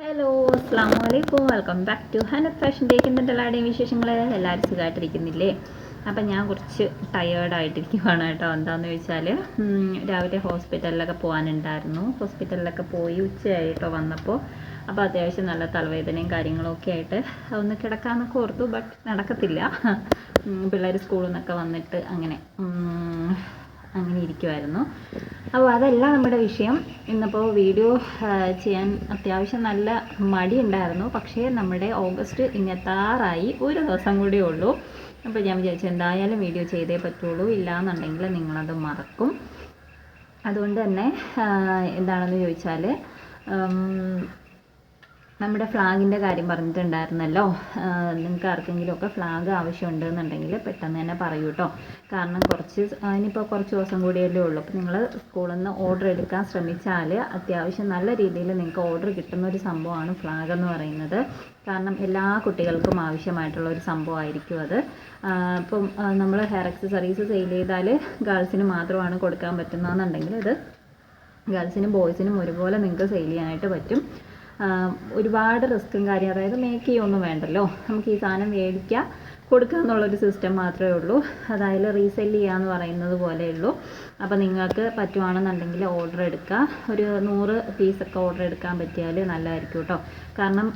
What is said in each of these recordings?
Hello അസ്സാം വലൈക്കും welcome back to ഹനത് fashion ഡേക്ക് എന്നിട്ട് എല്ലാവരുടെയും വിശേഷങ്ങൾ എല്ലാവരും സുഖമായിട്ടിരിക്കുന്നില്ലേ അപ്പം ഞാൻ കുറച്ച് ടയേർഡായിട്ടിരിക്കുവാണ് കേട്ടോ. എന്താണെന്ന് ചോദിച്ചാൽ രാവിലെ ഹോസ്പിറ്റലിലൊക്കെ പോകാനുണ്ടായിരുന്നു ഹോസ്പിറ്റലിലൊക്കെ പോയി ഉച്ചയായിട്ടോ വന്നപ്പോൾ അപ്പോൾ അത്യാവശ്യം നല്ല തലവേദനയും കാര്യങ്ങളൊക്കെ ആയിട്ട് ഒന്ന് കിടക്കാമെന്നൊക്കെ ഓർത്തു ബട്ട് നടക്കത്തില്ല. പിള്ളേർ സ്കൂളിൽ നിന്നൊക്കെ വന്നിട്ട് അങ്ങനെ അങ്ങനെ ഇരിക്കുമായിരുന്നു അപ്പോൾ അതല്ല നമ്മുടെ വിഷയം. ഇന്നിപ്പോൾ വീഡിയോ ചെയ്യാൻ അത്യാവശ്യം നല്ല മടി ഉണ്ടായിരുന്നു. പക്ഷേ നമ്മുടെ ഓഗസ്റ്റ് ഇങ്ങെത്താറായി ഒരു ദിവസം കൂടിയേ ഉള്ളൂ. അപ്പോൾ ഞാൻ വിചാരിച്ചു എന്തായാലും വീഡിയോ ചെയ്തേ പറ്റുള്ളൂ. ഇല്ലയെന്നുണ്ടെങ്കിൽ നിങ്ങളത് മറക്കും. അതുകൊണ്ട് തന്നെ എന്താണെന്ന് ചോദിച്ചാൽ നമ്മുടെ ഫ്ലാഗിന്റെ കാര്യം പറഞ്ഞിട്ടുണ്ടായിരുന്നല്ലോ. നിങ്ങൾക്ക് ആർക്കെങ്കിലുമൊക്കെ ഫ്ലാഗ് ആവശ്യമുണ്ടെന്നുണ്ടെങ്കിൽ പെട്ടെന്ന് തന്നെ പറയൂ കേട്ടോ കാരണം കുറച്ച് ഇനിയിപ്പോൾ കുറച്ച് ദിവസം കൂടിയല്ലേ ഉള്ളൂ. അപ്പോൾ നിങ്ങൾ സ്കൂളിൽ നിന്ന് ഓർഡർ എടുക്കാൻ ശ്രമിച്ചാൽ അത്യാവശ്യം നല്ല രീതിയിൽ നിങ്ങൾക്ക് ഓർഡർ കിട്ടുന്ന ഒരു സംഭവമാണ് ഫ്ലാഗ് എന്ന് പറയുന്നത്. കാരണം എല്ലാ കുട്ടികൾക്കും ആവശ്യമായിട്ടുള്ള ഒരു സംഭവമായിരിക്കും അത്. ഇപ്പം നമ്മൾ ഹെയർ അക്സസറീസ് സെയിൽ ചെയ്താൽ ഗേൾസിന് മാത്രമാണ് കൊടുക്കാൻ പറ്റുന്നതെന്നുണ്ടെങ്കിൽ ഇത് ഗേൾസിനും ബോയ്സിനും ഒരുപോലെ നിങ്ങൾക്ക് സെയിൽ ചെയ്യാനായിട്ട് പറ്റും. ഒരുപാട് റിസ്ക്കും കാര്യം അതായത് മേക്ക് ചെയ്യൊന്നും വേണ്ടല്ലോ. നമുക്ക് ഈ സാധനം മേടിക്കുക കൊടുക്കുക എന്നുള്ളൊരു സിസ്റ്റം മാത്രമേ ഉള്ളൂ. അതായത് റീസെൽ ചെയ്യുക എന്ന് പറയുന്നത് പോലെ ഉള്ളൂ. അപ്പോൾ നിങ്ങൾക്ക് പറ്റുവാണെന്നുണ്ടെങ്കിൽ ഓർഡർ എടുക്കുക ഒരു നൂറ് പീസൊക്കെ ഓർഡർ എടുക്കാൻ പറ്റിയാൽ നല്ലതായിരിക്കും കേട്ടോ. കാരണം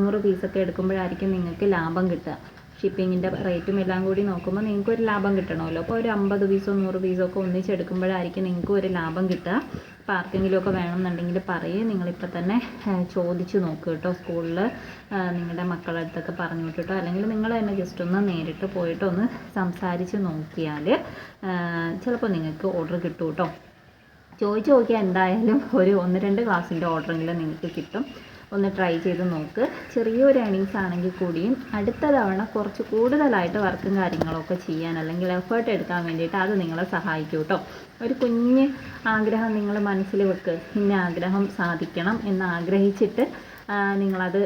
നൂറ് പീസൊക്കെ എടുക്കുമ്പോഴായിരിക്കും നിങ്ങൾക്ക് ലാഭം കിട്ടുക. ഷിപ്പിങ്ങിന്റെ റേറ്റും എല്ലാം കൂടി നോക്കുമ്പോൾ നിങ്ങൾക്ക് ഒരു ലാഭം കിട്ടണമല്ലോ. അപ്പോൾ ഒരു അമ്പത് പീസോ നൂറ് പീസോ ഒക്കെ ഒന്നിച്ചെടുക്കുമ്പോഴായിരിക്കും നിങ്ങൾക്ക് ഒരു ലാഭം കിട്ടുക. അപ്പോൾ ആർക്കെങ്കിലുമൊക്കെ വേണമെന്നുണ്ടെങ്കിൽ നിങ്ങൾ നിങ്ങളിപ്പോൾ തന്നെ ചോദിച്ചു നോക്കുക കേട്ടോ സ്കൂളിൽ നിങ്ങളുടെ മക്കളുടെ അടുത്തൊക്കെ പറഞ്ഞു വിട്ടിട്ടോ അല്ലെങ്കിൽ നിങ്ങൾ തന്നെ ജസ്റ്റ് ഒന്ന് നേരിട്ട് പോയിട്ട് ഒന്ന് സംസാരിച്ച് നോക്കിയാൽ ചിലപ്പോൾ നിങ്ങൾക്ക് ഓർഡർ കിട്ടും കേട്ടോ ചോദിച്ച് നോക്കിയാൽ എന്തായാലും ഒരു ഒന്ന് രണ്ട് ക്ലാസ്സിന്റെ ഓർഡറെങ്കിലും നിങ്ങൾക്ക് കിട്ടും. ഒന്ന് ട്രൈ ചെയ്ത് നോക്ക്. ചെറിയൊരു ഏണിങ്സ് ആണെങ്കിൽ കൂടിയും അടുത്ത തവണ കുറച്ച് കൂടുതലായിട്ട് വർക്കും കാര്യങ്ങളൊക്കെ ചെയ്യാൻ അല്ലെങ്കിൽ എഫേർട്ട് എടുക്കാൻ വേണ്ടിയിട്ട് അത് നിങ്ങളെ സഹായിക്കും കേട്ടോ. ഒരു കുഞ്ഞ് ആഗ്രഹം നിങ്ങൾ മനസ്സിൽ വെക്ക്. ഇന്ന ആഗ്രഹം സാധിക്കണം എന്ന് ആഗ്രഹിച്ചിട്ട് നിങ്ങളത്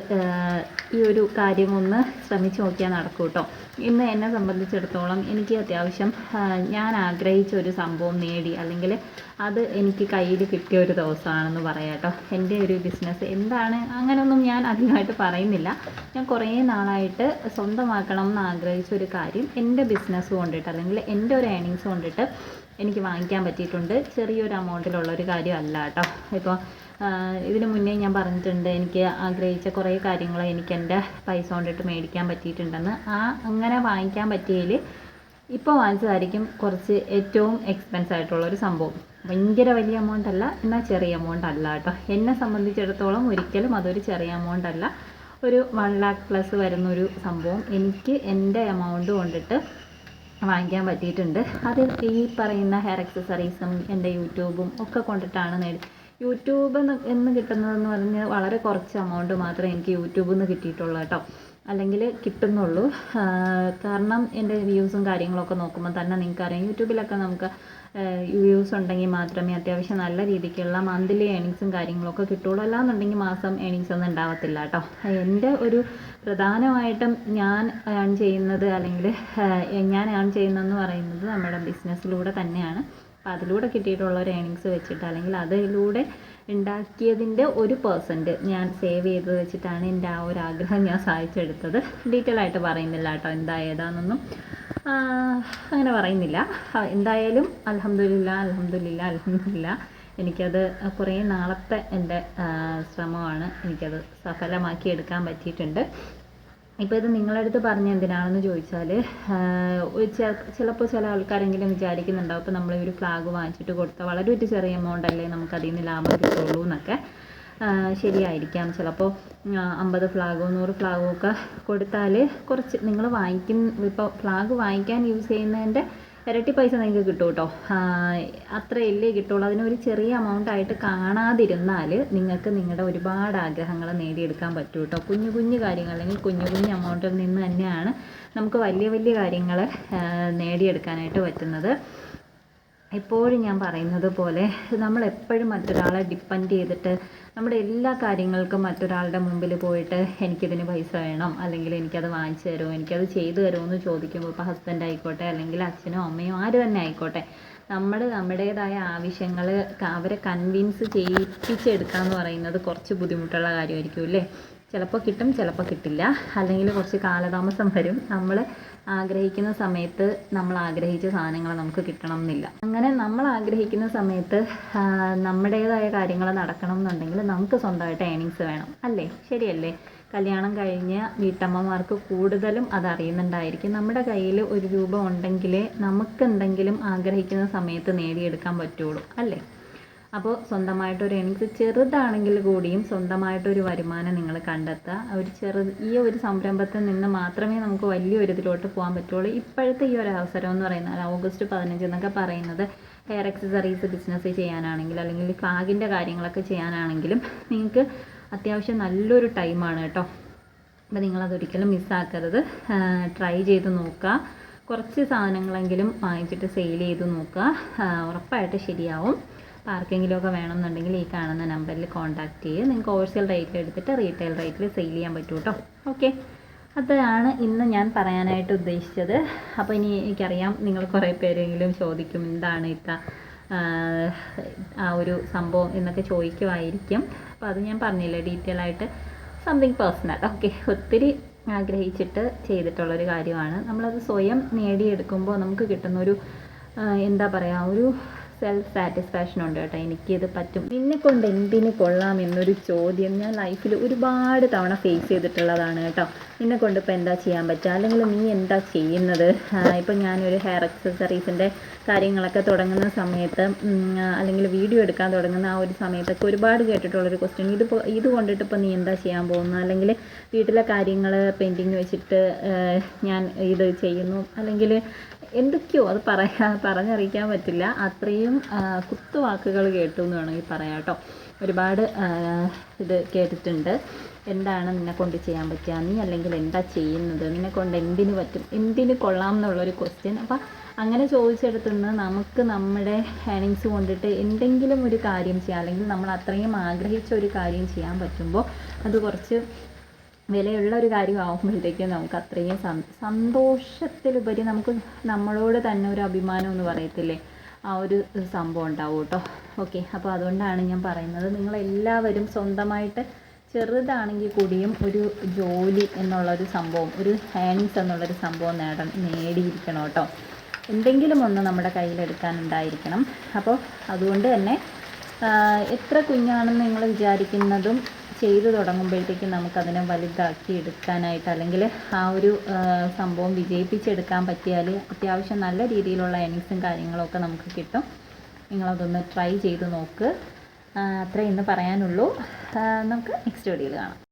ഈ ഒരു കാര്യം ഒന്ന് ശ്രമിച്ചു നോക്കിയാൽ നടക്കും കേട്ടോ ഇന്ന് എന്നെ സംബന്ധിച്ചിടത്തോളം എനിക്ക് അത്യാവശ്യം ഞാൻ ആഗ്രഹിച്ച ഒരു സംഭവം നേടി അല്ലെങ്കിൽ അത് എനിക്ക് കയ്യിൽ കിട്ടിയ ഒരു ദിവസമാണെന്ന് പറയാം കേട്ടോ എന്റെ ഒരു ബിസിനസ് എന്താണ്? അങ്ങനെയൊന്നും ഞാൻ അധികമായിട്ട് പറയുന്നില്ല. ഞാൻ കുറേ നാളായിട്ട് സ്വന്തമാക്കണം എന്ന് ആഗ്രഹിച്ച ഒരു കാര്യം എന്റെ ബിസിനസ് കൊണ്ടിട്ട് അല്ലെങ്കിൽ എന്റെ ഒരു ഏണിങ്സ് കൊണ്ടിട്ട് എനിക്ക് വാങ്ങിക്കാൻ പറ്റിയിട്ടുണ്ട്. ചെറിയൊരു എമൗണ്ടിലുള്ള ഒരു കാര്യമല്ല കേട്ടോ. ഇപ്പോൾ ഇതിന് മുന്നേ ഞാൻ പറഞ്ഞിട്ടുണ്ട് എനിക്ക് ആഗ്രഹിച്ച കുറേ കാര്യങ്ങൾ എനിക്ക് എന്റെ പൈസ കൊണ്ടിട്ട് മേടിക്കാൻ പറ്റിയിട്ടുണ്ടെന്ന്. ആ അങ്ങനെ വാങ്ങിക്കാൻ പറ്റിയതിൽ ഇപ്പോൾ വാങ്ങിച്ചതായിരിക്കും കുറച്ച് ഏറ്റവും എക്സ്പെൻസ് ആയിട്ടുള്ള ഒരു സംഭവം. ഭയങ്കര വലിയ എമൗണ്ട് അല്ല എന്നാൽ ചെറിയ എമൗണ്ട് അല്ല കേട്ടോ. എന്നെ സംബന്ധിച്ചിടത്തോളം ഒരിക്കലും അതൊരു ചെറിയ എമൗണ്ട് അല്ല. ഒരു വൺ ലാക്ക് പ്ലസ് വരുന്നൊരു സംഭവം എനിക്ക് എന്റെ എമൗണ്ട് കൊണ്ടിട്ട് വാങ്ങിക്കാൻ പറ്റിയിട്ടുണ്ട്. അത് ഈ പറയുന്ന ഹെയർ അക്സസറീസും എന്റെ യൂട്യൂബും ഒക്കെ കൊണ്ടിട്ടാണ് നേടി യൂട്യൂബ് എന്ന് കിട്ടുന്നതെന്ന് പറഞ്ഞാൽ വളരെ കുറച്ച് എമൗണ്ട് മാത്രമേ എനിക്ക് യൂട്യൂബിൽ നിന്ന് കിട്ടിയിട്ടുള്ളൂ കേട്ടോ. അല്ലെങ്കിൽ കിട്ടുന്നുള്ളൂ. കാരണം എന്റെ വ്യൂസും കാര്യങ്ങളൊക്കെ നോക്കുമ്പോൾ തന്നെ നിങ്ങൾക്കറിയാം. യൂട്യൂബിലൊക്കെ നമുക്ക് വ്യൂസ് ഉണ്ടെങ്കിൽ മാത്രമേ അത്യാവശ്യം നല്ല രീതിക്കുള്ള മന്ത്ലി ഏണിങ്സും കാര്യങ്ങളൊക്കെ കിട്ടുള്ളൂ. അല്ലാന്നുണ്ടെങ്കിൽ മാസം ഏണിങ്സ് ഒന്നും ഉണ്ടാവത്തില്ല കേട്ടോ. എന്റെ ഒരു പ്രധാനമായിട്ടും ഞാൻ ഏൺ ചെയ്യുന്നത് അല്ലെങ്കിൽ ഞാൻ ഏൺ ചെയ്യുന്നതെന്ന് പറയുന്നത് നമ്മുടെ ബിസിനസ്സിലൂടെ തന്നെയാണ്. അപ്പോൾ അതിലൂടെ കിട്ടിയിട്ടുള്ള ഒരു ഏണിങ്സ് വെച്ചിട്ട് അല്ലെങ്കിൽ അതിലൂടെ ഉണ്ടാക്കിയതിന്റെ ഒരു പേഴ്സന്റ് ഞാൻ സേവ് ചെയ്ത് വെച്ചിട്ടാണ് എന്റെ ആ ഒരു ആഗ്രഹം ഞാൻ സാധിച്ചെടുത്തത്. ഡീറ്റെയിൽ ആയിട്ട് പറയുന്നില്ല കേട്ടോ എന്താ ഏതാണെന്നൊന്നും അങ്ങനെ പറയുന്നില്ല. എന്തായാലും അലഹമില്ല അലഹമില്ല അലഹമില്ല എനിക്കത് കുറേ നാളത്തെ എന്റെ ശ്രമമാണ്. എനിക്കത് സഫലമാക്കി എടുക്കാൻ പറ്റിയിട്ടുണ്ട്. ഇപ്പോൾ ഇത് നിങ്ങളുടെ അടുത്ത് പറഞ്ഞ എന്തിനാണെന്ന് ചോദിച്ചാൽ ചിലപ്പോൾ ചില ആൾക്കാരെങ്കിലും വിചാരിക്കുന്നുണ്ടാവും. ഇപ്പോൾ നമ്മൾ ഈ ഒരു ഫ്ലാഗ് വാങ്ങിച്ചിട്ട് കൊടുത്താൽ വളരെ ഒരു ചെറിയ എമൗണ്ട് അല്ലേ നമുക്ക് അതിൽ നിന്ന് ലാഭം കിട്ടുള്ളൂ എന്നൊക്കെ. ശരിയായിരിക്കാം. ചിലപ്പോൾ അമ്പത് ഫ്ലാഗോ നൂറ് ഫ്ലാഗോ ഒക്കെ കൊടുത്താൽ കുറച്ച് നിങ്ങൾ വാങ്ങിക്കുന്ന ഇപ്പോൾ ഫ്ലാഗ് വാങ്ങിക്കാൻ യൂസ് ചെയ്യുന്നതിന്റെ ഇരട്ടി പൈസ നിങ്ങൾക്ക് കിട്ടും കേട്ടോ അത്രയല്ലേ കിട്ടുള്ളൂ. അതിനൊരു ചെറിയ എമൗണ്ട് ആയിട്ട് കാണാതിരുന്നാൽ നിങ്ങൾക്ക് നിങ്ങളുടെ ഒരുപാട് ആഗ്രഹങ്ങൾ നേടിയെടുക്കാൻ പറ്റും കേട്ടോ കുഞ്ഞു കുഞ്ഞു കാര്യങ്ങൾ അല്ലെങ്കിൽ കുഞ്ഞു കുഞ്ഞു എമൗണ്ടിൽ നിന്ന് തന്നെയാണ് നമുക്ക് വലിയ വലിയ കാര്യങ്ങൾ നേടിയെടുക്കാനായിട്ട് പറ്റുന്നത്. എപ്പോഴും ഞാൻ പറയുന്നത് പോലെ നമ്മൾ എപ്പോഴും മറ്റൊരാളെ ഡിപ്പെൻഡ് ചെയ്തിട്ട് നമ്മുടെ എല്ലാ കാര്യങ്ങൾക്കും മറ്റൊരാളുടെ മുമ്പിൽ പോയിട്ട് എനിക്കിതിന് പൈസ വേണം അല്ലെങ്കിൽ എനിക്കത് വാങ്ങിച്ചു തരുമോ എനിക്കത് ചെയ്തു തരുമോ എന്ന് ചോദിക്കുമ്പോൾ ഇപ്പോൾ ഹസ്ബൻഡ് ആയിക്കോട്ടെ അല്ലെങ്കിൽ അച്ഛനോ അമ്മയോ ആര് തന്നെ ആയിക്കോട്ടെ നമ്മൾ നമ്മുടേതായ ആവശ്യങ്ങൾ അവരെ കൺവിൻസ് ചെയ്യിപ്പിച്ചെടുക്കുക എന്ന് പറയുന്നത് കുറച്ച് ബുദ്ധിമുട്ടുള്ള കാര്യമായിരിക്കും അല്ലേ? ചിലപ്പോൾ കിട്ടും ചിലപ്പോൾ കിട്ടില്ല. അല്ലെങ്കിൽ കുറച്ച് കാലതാമസം വരും. നമ്മൾ ആഗ്രഹിക്കുന്ന സമയത്ത് നമ്മൾ ആഗ്രഹിച്ച സാധനങ്ങൾ നമുക്ക് കിട്ടണം എന്നില്ല അങ്ങനെ നമ്മൾ ആഗ്രഹിക്കുന്ന സമയത്ത് നമ്മുടേതായ കാര്യങ്ങൾ നടക്കണം എന്നുണ്ടെങ്കിൽ നമുക്ക് സ്വന്തമായിട്ട് ഏണിങ്സ് വേണം. അല്ലേ? ശരിയല്ലേ? കല്യാണം കഴിഞ്ഞ വീട്ടമ്മമാർക്ക് കൂടുതലും അതറിയുന്നുണ്ടായിരിക്കും നമ്മുടെ കയ്യിൽ ഒരു രൂപ ഉണ്ടെങ്കിലേ നമുക്ക് എന്തെങ്കിലും ആഗ്രഹിക്കുന്ന സമയത്ത് നേടിയെടുക്കാൻ പറ്റുള്ളൂ. അല്ലേ? അപ്പോൾ സ്വന്തമായിട്ടൊരു ഏണിങ്സ് ചെറുതാണെങ്കിൽ കൂടിയും സ്വന്തമായിട്ടൊരു വരുമാനം നിങ്ങൾ കണ്ടെത്തുക. ഒരു ചെറു ഈ ഒരു സംരംഭത്തിൽ നിന്ന് മാത്രമേ നമുക്ക് വലിയൊരു ഇതിലോട്ട് പോകാൻ പറ്റുള്ളൂ. ഇപ്പോഴത്തെ ഈ ഒരു അവസരം എന്ന് പറയുന്നത് ഓഗസ്റ്റ് പതിനഞ്ച് എന്നൊക്കെ പറയുന്നത് ഹെയർ എക്സസറീസ് ബിസിനസ് ചെയ്യാനാണെങ്കിൽ അല്ലെങ്കിൽ ഫാഗിന്റെ കാര്യങ്ങളൊക്കെ ചെയ്യാനാണെങ്കിലും നിങ്ങൾക്ക് അത്യാവശ്യം നല്ലൊരു ടൈമാണ് കേട്ടോ. അപ്പോൾ നിങ്ങളതൊരിക്കലും മിസ്സാക്കരുത് ട്രൈ ചെയ്ത് നോക്കുക. കുറച്ച് സാധനങ്ങളെങ്കിലും വാങ്ങിച്ചിട്ട് സെയിൽ ചെയ്ത് നോക്കുക. ഉറപ്പായിട്ട് ശരിയാവും. ആർക്കെങ്കിലുമൊക്കെ വേണമെന്നുണ്ടെങ്കിൽ ഈ കാണുന്ന നമ്പറിൽ കോൺടാക്റ്റ് ചെയ്യുക നിങ്ങൾക്ക് ഹോൾസെയിൽ റേറ്റിൽ എടുത്തിട്ട് റീറ്റെയിൽ റേറ്റിൽ സെയിൽ ചെയ്യാൻ പറ്റും കേട്ടോ ഓക്കെ അതാണ് ഇന്ന് ഞാൻ പറയാനായിട്ട് ഉദ്ദേശിച്ചത്. അപ്പോൾ ഇനി എനിക്കറിയാം നിങ്ങൾ കുറേ പേരെങ്കിലും ചോദിക്കും എന്താണ് ഇത്ത ആ, ഒരു സംഭവം എന്നൊക്കെ ചോദിക്കുമായിരിക്കും അപ്പോൾ അത് ഞാൻ പറഞ്ഞില്ല ഡീറ്റെയിൽ ആയിട്ട് സംതിങ് പേഴ്സണൽ ഓക്കെ ഒത്തിരി ആഗ്രഹിച്ചിട്ട് ചെയ്തിട്ടുള്ളൊരു കാര്യമാണ്. നമ്മളത് സ്വയം നേടിയെടുക്കുമ്പോൾ നമുക്ക് കിട്ടുന്നൊരു എന്താ പറയുക ഒരു സെൽഫ് സാറ്റിസ്ഫാക്ഷൻ ഉണ്ട് കേട്ടോ. എനിക്കിത് പറ്റും. നിന്നെ കൊണ്ട് എന്തിന് കൊള്ളാം എന്നൊരു ചോദ്യം ഞാൻ ലൈഫിൽ ഒരുപാട് തവണ ഫേസ് ചെയ്തിട്ടുള്ളതാണ് കേട്ടോ. നിന്നെ കൊണ്ട് ഇപ്പോൾ എന്താ ചെയ്യാൻ പറ്റുക? അല്ലെങ്കിൽ നീ എന്താ ചെയ്യുന്നത്? ഇപ്പം ഞാനൊരു ഹെയർ അക്സസറീസിന്റെ കാര്യങ്ങളൊക്കെ തുടങ്ങുന്ന സമയത്ത് അല്ലെങ്കിൽ വീഡിയോ എടുക്കാൻ തുടങ്ങുന്ന ആ ഒരു സമയത്തൊക്കെ ഒരുപാട് കേട്ടിട്ടുള്ളൊരു ക്വസ്റ്റ്യൻ ഇത് ഇത് കൊണ്ടിട്ട് ഇപ്പോൾ നീ എന്താ ചെയ്യാൻ പോകുന്നത്? അല്ലെങ്കിൽ വീട്ടിലെ കാര്യങ്ങൾ പെയിന്റിങ് വെച്ചിട്ട് ഞാൻ ഇത് ചെയ്യുന്നു. അല്ലെങ്കിൽ എന്തൊക്കെയോ അത് പറയാ പറഞ്ഞറിയിക്കാൻ പറ്റില്ല. അത്രയും കുത്തുവാക്കുകൾ കേട്ടു എന്ന് വേണമെങ്കിൽ പറയാം കേട്ടോ. ഒരുപാട് ഇത് കേട്ടിട്ടുണ്ട്. എന്താണ് നിന്നെ കൊണ്ട് ചെയ്യാൻ പറ്റുക? നീ അല്ലെങ്കിൽ എന്താ ചെയ്യുന്നത്? നിന്നെ കൊണ്ട് എന്തിനു പറ്റും? എന്തിന് കൊള്ളാം എന്നുള്ളൊരു ക്വസ്റ്റ്യൻ അപ്പം അങ്ങനെ ചോദിച്ചെടുത്തുനിന്ന് നമുക്ക് നമ്മുടെ ഏണിങ്സ് കൊണ്ടിട്ട് എന്തെങ്കിലും ഒരു കാര്യം ചെയ്യാം. അല്ലെങ്കിൽ നമ്മൾ അത്രയും ആഗ്രഹിച്ച ഒരു കാര്യം ചെയ്യാൻ പറ്റുമ്പോൾ അത് കുറച്ച് വിലയുള്ള ഒരു കാര്യമാകുമ്പോഴത്തേക്കും നമുക്ക് അത്രയും സന്തോഷത്തിലുപരി നമുക്ക് നമ്മളോട് തന്നെ ഒരു അഭിമാനം എന്ന് പറയത്തില്ലേ? ആ ഒരു സംഭവം ഉണ്ടാവും കേട്ടോ. ഓക്കെ അപ്പോൾ അതുകൊണ്ടാണ് ഞാൻ പറയുന്നത്. നിങ്ങളെല്ലാവരും സ്വന്തമായിട്ട് ചെറുതാണെങ്കിൽ കൂടിയും ഒരു ജോലി എന്നുള്ളൊരു സംഭവം ഒരു ഹാൻഡ്സ് എന്നുള്ളൊരു സംഭവം നേട നേടിയിരിക്കണം കേട്ടോ. എന്തെങ്കിലും ഒന്ന് നമ്മുടെ കയ്യിലെടുക്കാനുണ്ടായിരിക്കണം. അപ്പോൾ അതുകൊണ്ട് തന്നെ എത്ര കുഞ്ഞാണെന്ന് നിങ്ങൾ വിചാരിക്കുന്നതും ചെയ്തു തുടങ്ങുമ്പോഴത്തേക്കും നമുക്കതിനെ വലുതാക്കി എടുക്കാനായിട്ട് അല്ലെങ്കിൽ ആ ഒരു സംഭവം വിജയിപ്പിച്ചെടുക്കാൻ പറ്റിയാൽ അത്യാവശ്യം നല്ല രീതിയിലുള്ള ഏണിങ്സും കാര്യങ്ങളൊക്കെ നമുക്ക് കിട്ടും. നിങ്ങളതൊന്ന് ട്രൈ ചെയ്ത് നോക്ക്. അത്രേ ഇന്ന് പറയാനുള്ളൂ. നമുക്ക് നെക്സ്റ്റ് വീഡിയോയിൽ കാണാം.